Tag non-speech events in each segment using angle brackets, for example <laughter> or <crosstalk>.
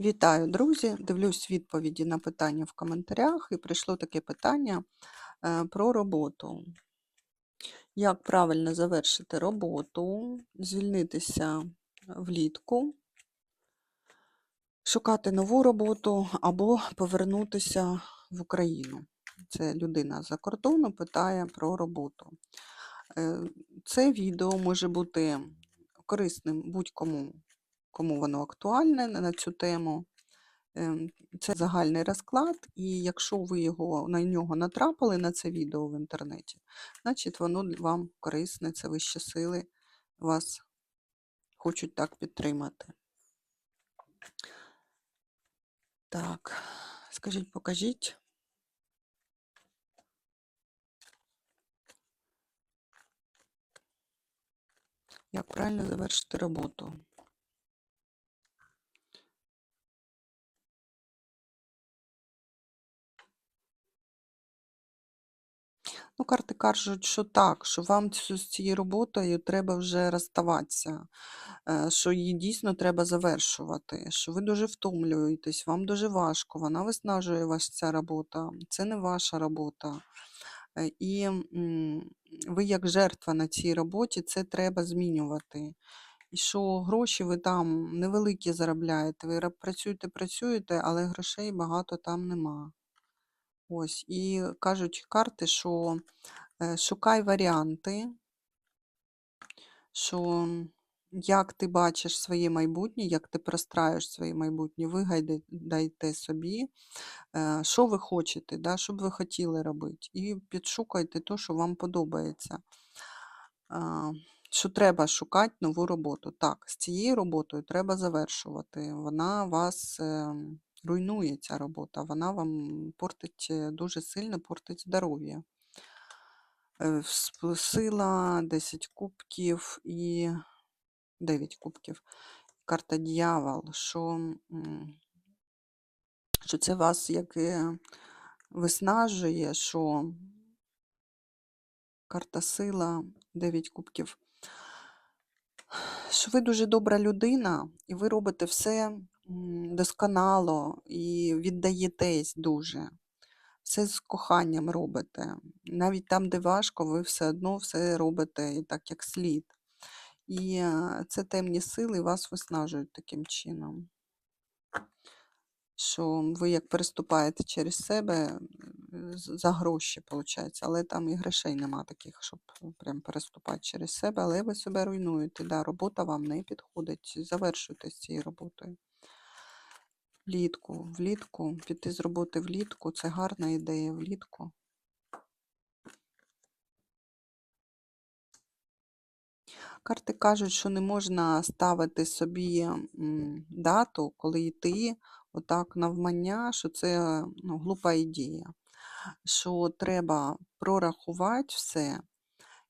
Вітаю, друзі! Дивлюсь відповіді на питання в коментарях, і прийшло таке питання е, про роботу. Як правильно завершити роботу, звільнитися влітку, шукати нову роботу або повернутися в Україну? Це людина за кордону питає про роботу. Е, Це відео може бути корисним будь-кому, кому воно актуальне на цю тему. Ем, Це загальний розклад, і якщо ви його, на нього натрапили на це відео в інтернеті, значить воно вам корисне, це вищі сили вас хочуть так підтримати. Так, скажіть, покажіть. Як правильно завершити роботу? Ну, карти кажуть, що так, що вам з цією роботою треба вже розставатися, е, що її дійсно треба завершувати, що ви дуже втомлюєтесь, вам дуже важко, вона виснажує вас ця робота, це не ваша робота. Е, І ви як жертва на цій роботі, це треба змінювати. І що гроші ви там невеликі заробляєте, ви працюєте, працюєте, але грошей багато там нема. Ось, і кажуть карти, що е, шукай варіанти, що як ти бачиш своє майбутнє, як ти простраєш своє майбутнє, вигадайте собі, е, що ви хочете, да, що б ви хотіли робити. І підшукайте те, що вам подобається. Що треба шукати нову роботу. Так, з цією роботою треба завершувати. Вона вас е, руйнує, ця робота, вона вам портить е, дуже сильно портить здоров'я. Е, Сила, 10 кубків і 9 кубків. Карта дьявол, що, що це вас як е, виснажує, що карта сила, 9 кубків. Що ви дуже добра людина, і ви робите все досконало і віддаєтесь дуже. Все з коханням робите. Навіть там, де важко, ви все одно все робите так, як слід. І е, це темні сили вас виснажують таким чином. Що ви як переступаєте через себе за гроші, виходить, але там і грошей нема таких, щоб прям переступати через себе, але ви себе руйнуєте. Да, робота вам не підходить. Завершуйте з цією роботою. Влітку, влітку, піти з роботи влітку це гарна ідея влітку. Карти кажуть, що не можна ставити собі дату, коли йти отак навмання, що це ну, глупа ідея. Що треба прорахувати все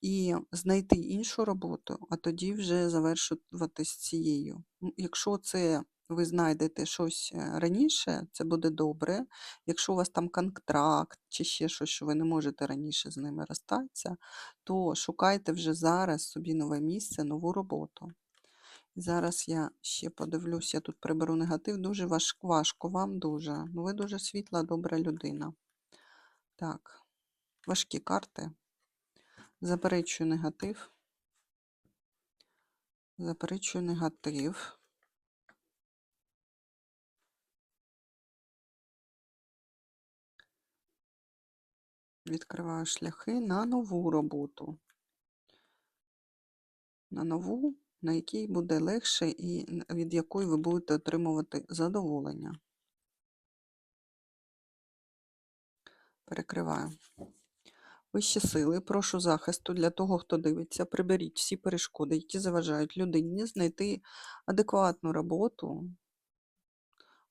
і знайти іншу роботу, а тоді вже завершувати з цією. Якщо це ви знайдете щось е, раніше, це буде добре. Якщо у вас там контракт чи ще щось, що ви не можете раніше з ними розстатися, то шукайте вже зараз собі нове місце, нову роботу. Зараз я ще подивлюсь, я тут приберу негатив. Дуже важ- важко вам дуже. Ну, ви дуже світла, добра людина. Так, важкі карти. Заперечую негатив. Заперечую негатив. Відкриваю шляхи на нову роботу. На нову, на якій буде легше і від якої ви будете отримувати задоволення. Перекриваю. Вищі сили, прошу захисту для того, хто дивиться. Приберіть всі перешкоди, які заважають людині знайти адекватну роботу,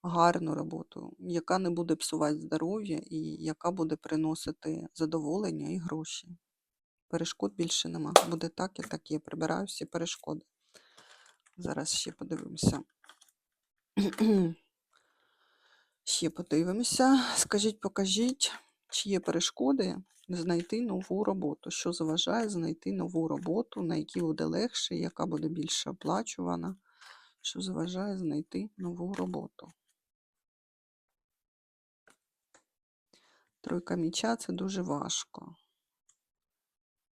гарну роботу, яка не буде псувати здоров'я і яка буде приносити задоволення і гроші. Перешкод більше нема. Буде так і так. Я прибираю всі перешкоди. Зараз ще подивимося. <clears throat> Ще подивимося. Скажіть, покажіть, чи є перешкоди знайти нову роботу. Що заважає знайти нову роботу, на якій буде легше, яка буде більше оплачувана, що заважає знайти нову роботу. Тройка міча це дуже важко.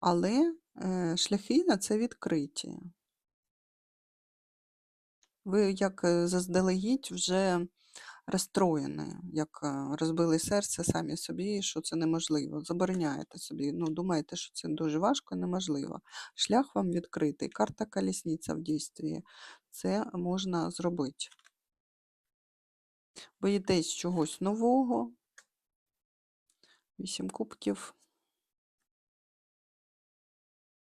Але е, шляхи на це відкриті. Ви як е, заздалегідь вже розстроєні, як е, розбили серце самі собі, що це неможливо. Забороняєте собі, ну, думаєте, що це дуже важко і неможливо. Шлях вам відкритий. Карта колісниця в дійстві. Це можна зробити. Боїтесь чогось нового. Вісім кубків.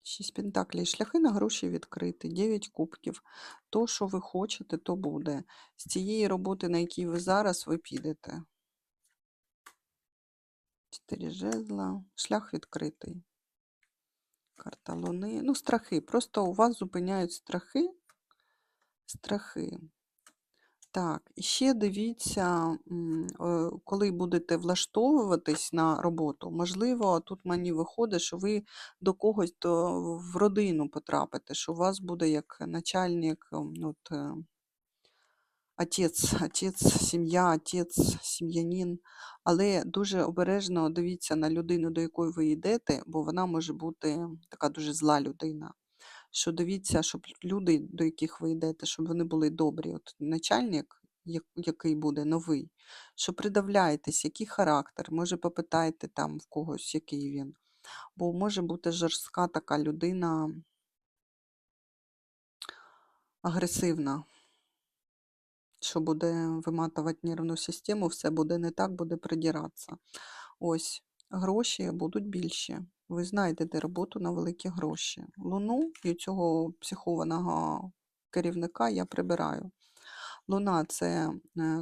Шість пентаклей. Шляхи на гроші відкриті. Дев'ять кубків. То, що ви хочете, то буде. З цієї роботи, на якій ви зараз, ви підете. Чотири жезла. Шлях відкритий. Карта Луни. Ну, страхи. Просто у вас зупиняють страхи. Страхи. Так, і ще дивіться, е, коли будете влаштовуватись на роботу, можливо, тут мені виходить, що ви до когось до, в родину потрапите, що у вас буде як начальник, м, от, е, отець, отець, сім'я, отець, сім'янин. Але дуже обережно дивіться на людину, до якої ви йдете, бо вона може бути така дуже зла людина. Що дивіться, щоб люди, до яких ви йдете, щоб вони були добрі. От начальник, який буде новий, що придивляєтесь, який характер, може попитайте там в когось, який він. Бо може бути жорстка така людина агресивна, що буде виматувати нервну систему, все буде не так, буде придіратися. Ось, гроші будуть більші. Ви знайдете роботу на великі гроші. Луну і цього психованого керівника я прибираю. Луна це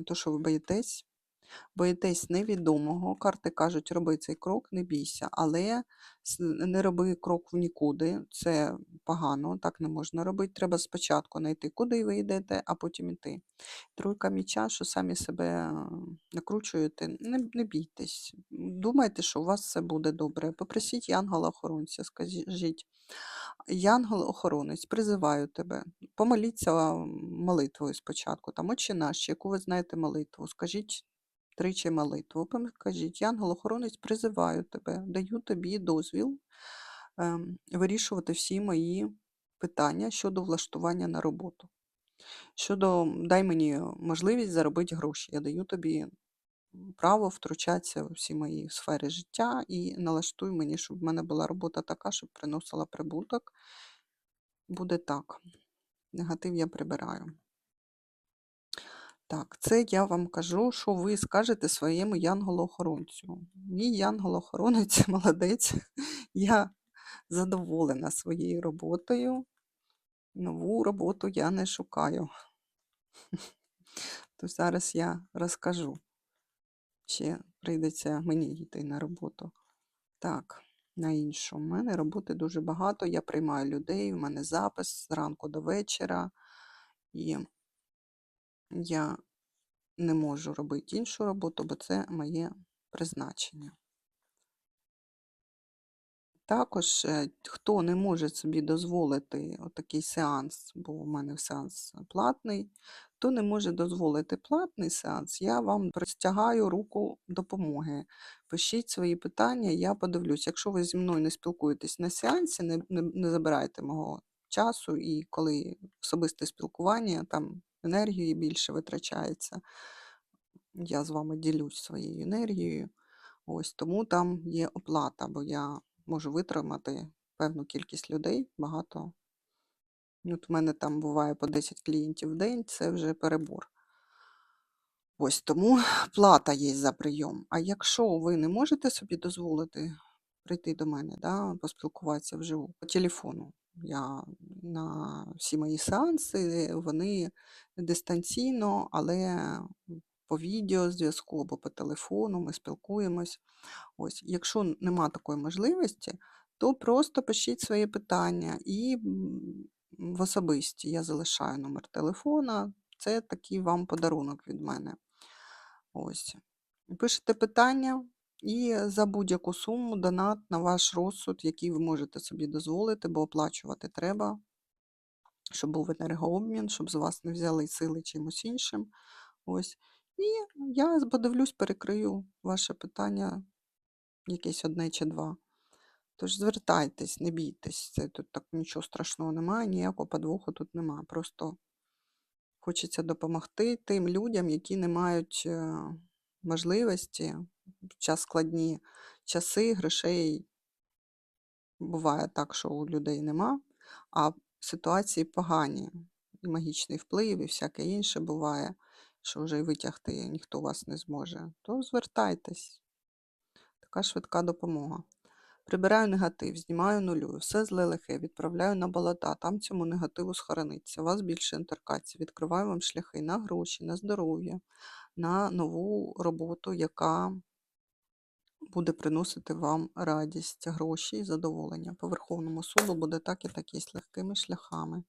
те, що ви боїтесь. Боїтесь невідомого. Карти кажуть, роби цей крок, не бійся, але не роби крок в нікуди. Це погано, так не можна робити. Треба спочатку знайти, куди ви йдете, а потім іти. Тройка міча, що самі себе накручуєте, не, не бійтесь. Думайте, що у вас все буде добре. Попросіть янгола-охоронця, скажіть. Янгол-охоронець, призиваю тебе. Помоліться молитвою спочатку. Там «Отче наш, яку ви знаєте молитву. Скажіть тричі молитву. Кажіть, янгол-охоронець, призиваю тебе, даю тобі дозвіл ем, вирішувати всі мої питання щодо влаштування на роботу. Щодо дай мені можливість заробити гроші. Я даю тобі право втручатися у всі мої сфери життя і налаштуй мені, щоб в мене була робота така, щоб приносила прибуток. Буде так. Негатив я прибираю. Так, це я вам кажу, що ви скажете своєму янголу-охоронцю. Мій янгол-охоронець <laughs> молодець. Я задоволена своєю роботою. Нову роботу я не шукаю. То зараз я розкажу. Ще прийдеться мені йти на роботу. Так, на іншу. У мене роботи дуже багато. Я приймаю людей, у мене запис зранку до вечора. І я не можу робити іншу роботу, бо це моє призначення. Також, е, хто не може собі дозволити отакий сеанс, бо у мене сеанс платний, хто не може дозволити платний сеанс, я вам простягаю руку допомоги. Пишіть свої питання, я подивлюсь. Якщо ви зі мною не спілкуєтесь на сеансі, не, не, не забирайте мого часу, і коли особисте спілкування, там енергії більше витрачається. Я з вами ділюсь своєю енергією. Ось тому там є оплата, бо я можу витримати певну кількість людей, багато. Ну, От в мене там буває по 10 клієнтів в день, це вже перебор. Ось тому <sighs> плата є за прийом. А якщо ви не можете собі дозволити прийти до мене, да, поспілкуватися вживу по телефону, я на всі мої сеанси, вони дистанційно, але по відеозв'язку або по телефону ми спілкуємось. Ось, якщо нема такої можливості, то просто пишіть свої питання і в особисті я залишаю номер телефона. Це такий вам подарунок від мене. Ось. Пишете питання і за будь-яку суму донат на ваш розсуд, який ви можете собі дозволити, бо оплачувати треба. щоб був енергообмін, щоб з вас не взяли сили чимось іншим. Ось. І я подивлюсь, перекрию ваше питання, якесь одне чи два. Тож звертайтесь, не бійтесь, це тут так нічого страшного немає, ніякого подвоху тут немає. Просто хочеться допомогти тим людям, які не мають е, можливості час складні часи, грошей. Буває так, що у людей нема, а ситуації погані. І магічний вплив, і всяке інше буває, що вже й витягти ніхто вас не зможе. То звертайтесь. Така швидка допомога. Прибираю негатив, знімаю нулюю, все зле лихе, відправляю на болота, там цьому негативу схорониться. У вас більше інтеркацій. Відкриваю вам шляхи на гроші, на здоров'я, на нову роботу, яка буде приносити вам радість, гроші і задоволення. По Верховному суду буде так і є легкими шляхами.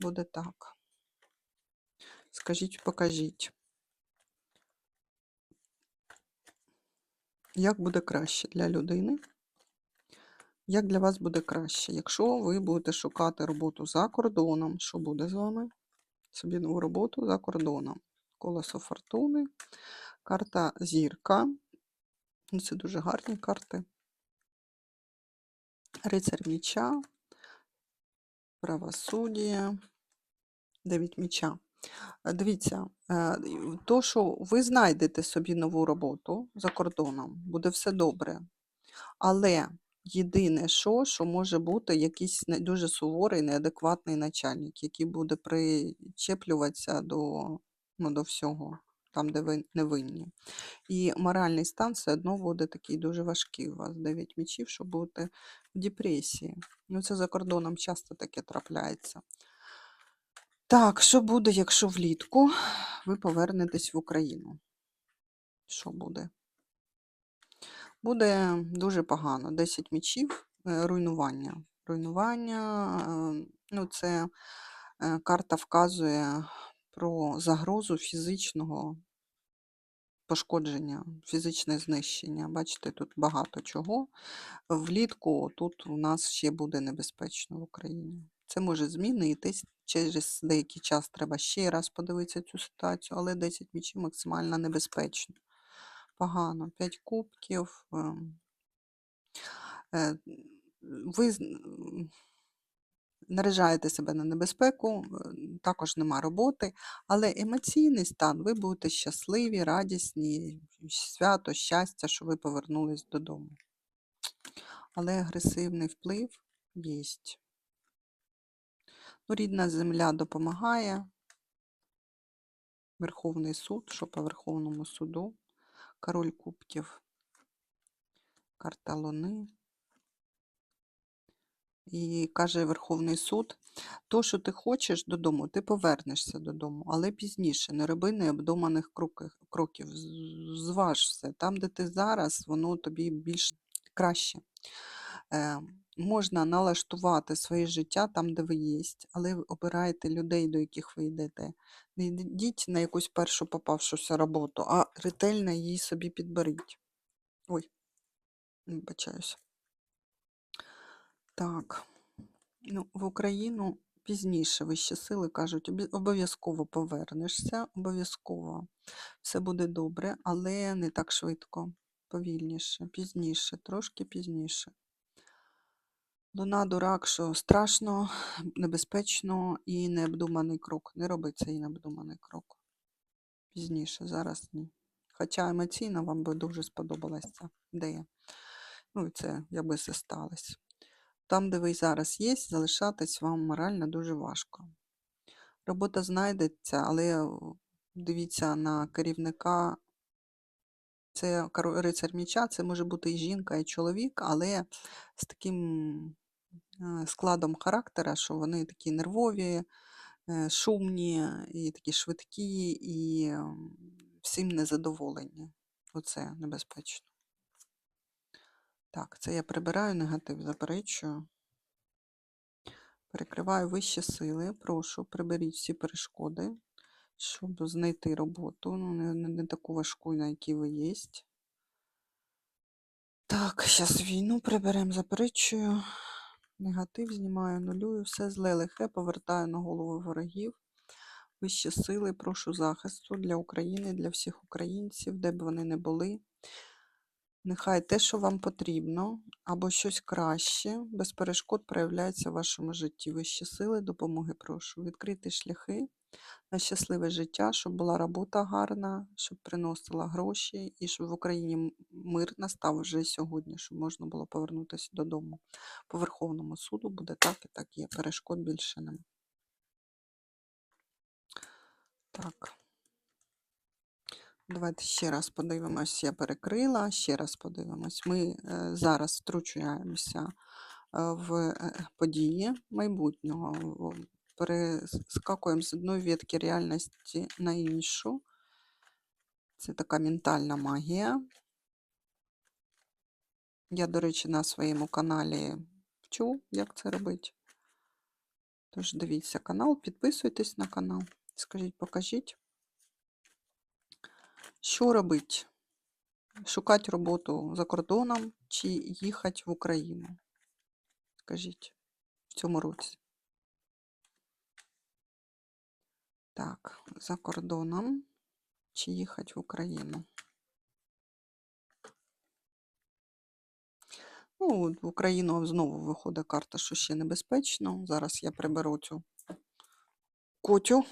Буде так. Скажіть, покажіть. Як буде краще для людини? Як для вас буде краще? Якщо ви будете шукати роботу за кордоном, що буде з вами? Собі нову роботу за кордоном. Колесо фортуни, карта зірка. Ну, Це дуже гарні карти. Рицар міча, правосуддя, дев'ять міча. Дивіться, е, то, що ви знайдете собі нову роботу за кордоном, буде все добре. Але єдине, що, що може бути якийсь дуже суворий, неадекватний начальник, який буде причеплюватися до, ну, до всього, там, де ви не винні. І моральний стан все одно буде такий дуже важкий у вас. 9 мічів, що будете в депресії. Ну, це за кордоном часто таке трапляється. Так, що буде, якщо влітку ви повернетесь в Україну? Що буде? Буде дуже погано. 10 мічів, е, руйнування. Руйнування, е, ну, це е, карта вказує про загрозу фізичного пошкодження, фізичне знищення. Бачите, тут багато чого. Влітку тут у нас ще буде небезпечно в Україні. Це може змінитись. Через деякий час треба ще раз подивитися цю ситуацію, але 10 мічів максимально небезпечно. Погано. 5 кубків. ем, е, Ви наражаєте себе на небезпеку, е, також нема роботи, але емоційний стан, ви будете щасливі, радісні, свято, щастя, що ви повернулись додому. Але агресивний вплив є. Ну, рідна земля допомагає. Верховний суд, що по Верховному суду, король кубків, карта Луни. І каже Верховний суд, то, що ти хочеш додому, ти повернешся додому, але пізніше не роби необдуманих кроків-. Зваж все. Там, де ти зараз, воно тобі більш краще. Е, можна налаштувати своє життя там, де ви є, але ви обирайте людей, до яких ви йдете. Не йдіть на якусь першу попавшуся роботу, а ретельно її собі підберіть. Ой, вибачаюся. Так. Ну, в Україну пізніше вищі сили кажуть, обов'язково повернешся, обов'язково все буде добре, але не так швидко, повільніше, пізніше, трошки пізніше. Луна дурак, що страшно, небезпечно і необдуманий крок. Не роби цей необдуманий крок. Пізніше, зараз ні. Хоча емоційно вам би дуже сподобалася ідея. Ну, і це якби це сталося. Там, де ви зараз є, залишатись вам морально дуже важко. Робота знайдеться, але дивіться на керівника. Це рицар міча, це може бути і жінка, і чоловік, але з таким е, складом характера, що вони такі нервові, е, шумні, і такі швидкі, і всім незадоволені. Оце небезпечно. Так, це я прибираю негатив, заперечую. Перекриваю вищі сили. Прошу, приберіть всі перешкоди, щоб знайти роботу. Ну, не, не, не таку важку, на якій ви є. Так, зараз війну приберемо, заперечую. Негатив знімаю, нулюю, все зле лихе повертаю на голову ворогів. Вищі сили, прошу захисту для України, для всіх українців, де б вони не були. Нехай те, що вам потрібно, або щось краще, без перешкод проявляється в вашому житті. Вищі сили, допомоги прошу. Відкрити шляхи на щасливе життя, щоб була робота гарна, щоб приносила гроші, і щоб в Україні мир настав вже сьогодні, щоб можна було повернутися додому. По Верховному суду буде так і так є. Перешкод більше нема. Так. Давайте ще раз подивимось. Я перекрила, ще раз подивимось. Ми е, зараз втручаємося е, в е, події майбутнього, перескакуємо з одної ветки реальності на іншу. Це така ментальна магія. Я, до речі, на своєму каналі вчу, як це робити. Тож дивіться канал, підписуйтесь на канал. Скажіть, покажіть, що робити? Шукати роботу за кордоном чи їхати в Україну? Скажіть, в цьому році. Так, за кордоном чи їхати в Україну? Ну, в Україну знову виходить карта, що ще небезпечно. Зараз я приберу цю котю.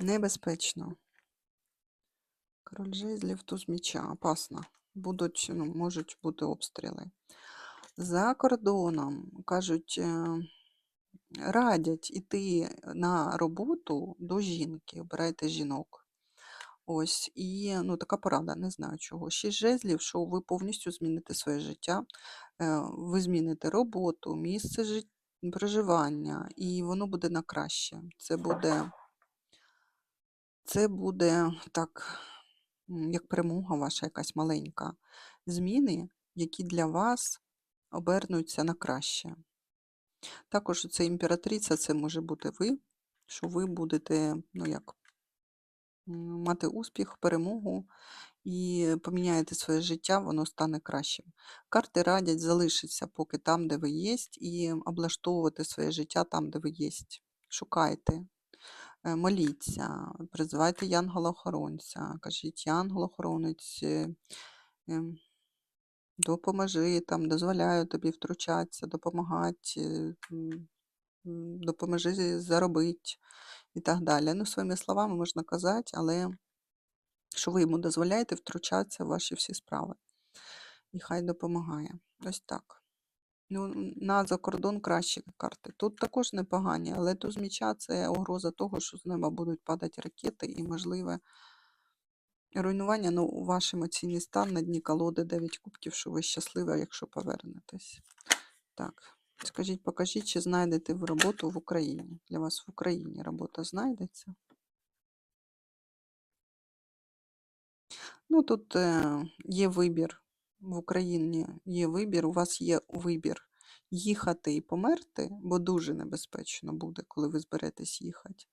Небезпечно. Король жезлів, туз меча. Опасно. Будуть, ну, можуть бути обстріли. За кордоном, кажуть, е, радять іти на роботу до жінки, обирайте жінок. Ось, і ну, така порада, не знаю чого. Шість жезлів, що ви повністю зміните своє життя, е, ви зміните роботу, місце жит... проживання, і воно буде на краще. Це буде, це буде так, як перемога ваша якась маленька. Зміни, які для вас обернуться на краще. Також це імператриця, це може бути ви, що ви будете, ну як, мати успіх, перемогу і поміняєте своє життя, воно стане кращим. Карти радять залишитися поки там, де ви є, і облаштовувати своє життя там, де ви є. Шукайте, моліться, призивайте янгола-охоронця, кажіть, янгол-охоронець, е, ем, допоможи, там, дозволяю тобі втручатися, допомагати, м, допоможи заробити і так далі. Ну, своїми словами можна казати, але що ви йому дозволяєте втручатися в ваші всі справи. І хай допомагає. Ось так. Ну, на закордон кращі карти. Тут також непогані, але туз міча це угроза того, що з неба будуть падати ракети і можливе руйнування. Ну, ваш емоційний стан на дні колоди 9 кубків, що ви щаслива, якщо повернетесь. Так, скажіть, покажіть, чи знайдете ви роботу в Україні? Для вас в Україні робота знайдеться? Ну, тут е, є вибір. В Україні є вибір, у вас є вибір їхати і померти, бо дуже небезпечно буде, коли ви зберетесь їхати.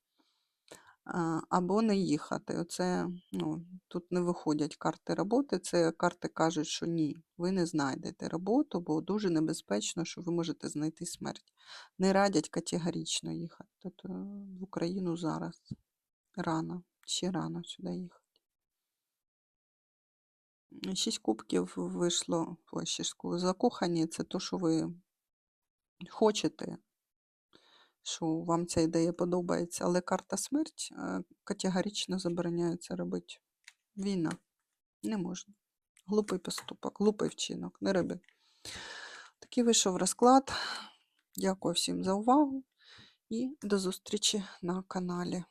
Або не їхати. Оце, ну, тут не виходять карти роботи. Це карти кажуть, що ні, ви не знайдете роботу, бо дуже небезпечно, що ви можете знайти смерть. Не радять категорично їхати. Тобто в Україну зараз рано, ще рано сюди їхати. Шість кубків вийшло, шість. Закохані це то, що ви хочете, що вам ця ідея подобається, але карта смерть категорично забороняє це робити. Війна. Не можна. Глупий поступок, глупий вчинок. Не роби. Такий вийшов розклад. Дякую всім за увагу і до зустрічі на каналі.